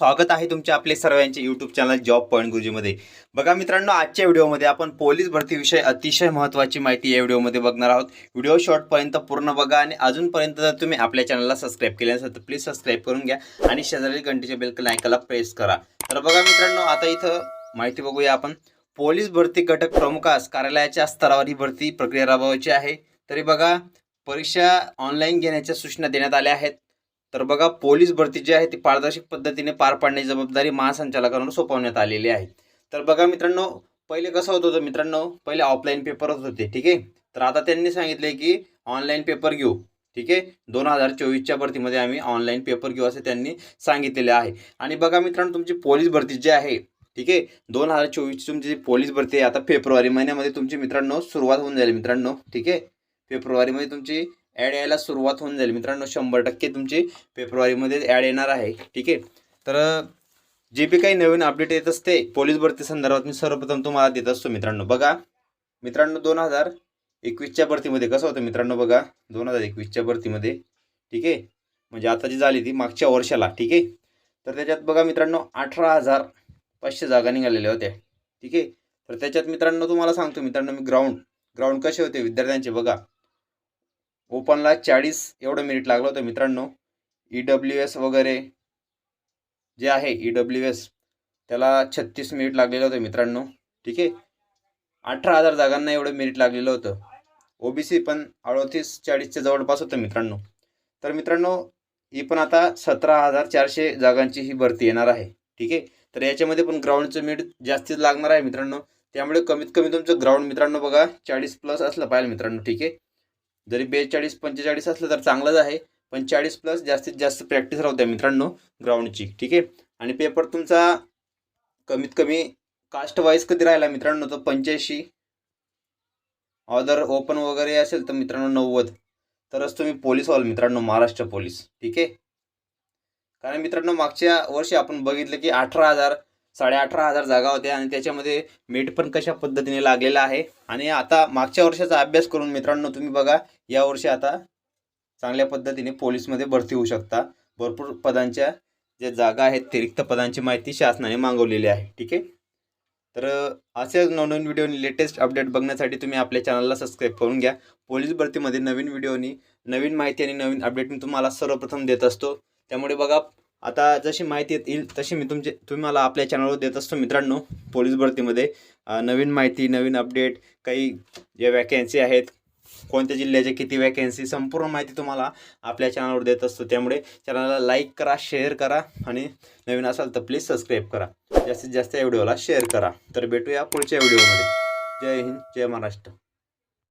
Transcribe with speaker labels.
Speaker 1: स्वागत आहे तुमच्या आपले सर्वांचे यूट्यूब चॅनल जॉब पॉईंट गुरुजीमध्ये. बघा मित्रांनो आजच्या व्हिडिओमध्ये आपण पोलीस भरतीविषयी अतिशय महत्त्वाची माहिती या व्हिडिओमध्ये बघणार आहोत. व्हिडिओ शॉर्टपर्यंत पूर्ण बघा आणि अजूनपर्यंत जर तुम्ही आपल्या चॅनलला सबस्क्राईब केले नसेल तर प्लीज सबस्क्राईब करून घ्या आणि शेजारी घंटीच्या बेल ऐकायला प्रेस करा. तर बघा मित्रांनो आता इथं माहिती बघूया आपण. पोलीस भरती घटक प्रमुखास कार्यालयाच्या स्तरावर ही भरती प्रक्रिया राबवायची आहे. तरी बघा परीक्षा ऑनलाईन घेण्याच्या सूचना देण्यात आल्या आहेत. तर बघा पोलीस भरती जी आहे ती पारदर्शक पद्धतीने पार पाडण्याची जबाबदारी महासंचालकांवर सोपवण्यात आलेली आहे. तर बघा मित्रांनो पहिले कसं होत होतं मित्रांनो पहिले ऑफलाईन पेपर होत होते ठीक आहे? तर आता त्यांनी सांगितले की ऑनलाईन पेपर घेऊ ठीक आहे? दोन हजार चोवीसच्या भरतीमध्ये आम्ही ऑनलाईन पेपर घेऊ असे त्यांनी सांगितलेले आहे. आणि बघा मित्रांनो तुमची पोलीस भरती जी आहे ठीक आहे? दोन हजार चोवीसची तुमची जी पोलीस भरती आहे आता फेब्रुवारी महिन्यामध्ये तुमची मित्रांनो सुरुवात होऊन जाईल मित्रांनो ठीक आहे? फेब्रुवारीमध्ये तुमची ॲड यायला सुरुवात होऊन जाईल. मित्रांनो शंभर टक्के तुमची फेब्रुवारीमध्ये ॲड येणार आहे. ठीक आहे? तर जे बी काही नवीन अपडेट येत असते पोलीस भरती संदर्भात मी सर्वप्रथम तुम्हाला देत असतो मित्रांनो. बघा मित्रांनो दोन हजार एकवीसच्या भरतीमध्ये कसं होतं मित्रांनो बघा? दोन हजार एकवीसच्या भरतीमध्ये. ठीक आहे? म्हणजे आता जी झाली ती मागच्या वर्षाला. ठीक आहे? तर त्याच्यात बघा मित्रांनो अठरा हजार पाचशे जागा निघालेल्या होत्या. ठीक आहे? तर त्याच्यात मित्रांनो तुम्हाला सांगतो मित्रांनो मी ग्राउंड ग्राउंड कसे होते विद्यार्थ्यांचे बघा. ओपनला चाळीस एवढं मिनिट लागलं होतं मित्रांनो. ई डब्ल्यू एस वगैरे जे आहे ई डब्ल्यू एस त्याला छत्तीस मिनिट लागलेलं होतं मित्रांनो. ठीक आहे? अठरा हजार जागांना एवढं मिनिट लागलेलं होतं. ओ बी सी पण अडतीस चाळीसच्या जवळपास होतं मित्रांनो. तर मित्रांनो ही पण आता सतरा हजार चारशे जागांची ही भरती येणार आहे. ठीक आहे? तर याच्यामध्ये पण ग्राउंडचं मीड जास्तीच लागणार आहे मित्रांनो. त्यामुळे कमीत कमी तुमचं ग्राउंड मित्रांनो बघा चाळीस प्लस असलं पाहिजे मित्रांनो. ठीक आहे? जरी बेचाळीस पंचेचाळीस असलं तर चांगलंच आहे. पण चाळीस प्लस जास्तीत जास्त प्रॅक्टिस राहू द्या मित्रांनो ग्राउंडची ठीक आहे? आणि पेपर तुमचा कमीत कमी कास्ट वाईज कधी राहिला मित्रांनो? तर पंच्याऐंशी. ऑदर ओपन वगैरे असेल तर मित्रांनो नव्वद. तरच तुम्ही पोलीस व्हाल मित्रांनो महाराष्ट्र पोलीस ठीक आहे? कारण मित्रांनो मागच्या वर्षी आपण बघितलं की अठरा हजार साडे अठरा हजार जागा होत्या आणि त्याच्यामध्ये मीठ पण कशा पद्धतीने लागलेला आहे. आणि आता मागच्या वर्षाचा अभ्यास करून मित्रांनो तुम्ही बघा यावर्षी आता चांगल्या पद्धतीने पोलीसमध्ये भरती होऊ शकता. भरपूर पदांच्या ज्या जागा आहेत ते रिक्त पदांची माहिती शासनाने मागवलेली आहे. ठीक आहे? तर असेच नवनवीन व्हिडिओनी लेटेस्ट अपडेट बघण्यासाठी तुम्ही आपल्या चॅनलला सबस्क्राईब करून घ्या. पोलीस भरतीमध्ये नवीन व्हिडिओनी नवीन माहिती आणि नवीन अपडेट मी तुम्हाला सर्वप्रथम देत असतो. त्यामुळे बघा आता जशी माहिती येईल तशी मी तुमचे तुम्ही मला आपल्या चॅनलवर देत असतो. मित्रांनो पोलीस भरतीमध्ये नवीन माहिती नवीन अपडेट काही जे वॅकन्सी आहेत कोणत्या जिल्ह्याच्या किती वॅकन्सी संपूर्ण माहिती तुम्हाला आपल्या चॅनलवर देत असतो. त्यामुळे चॅनलला लाईक करा शेअर करा आणि नवीन असाल तर प्लीज सबस्क्राईब करा. जास्तीत जास्त या व्हिडिओला शेअर करा. तर भेटूया पुढच्या व्हिडिओमध्ये जय हिंद जय महाराष्ट्र.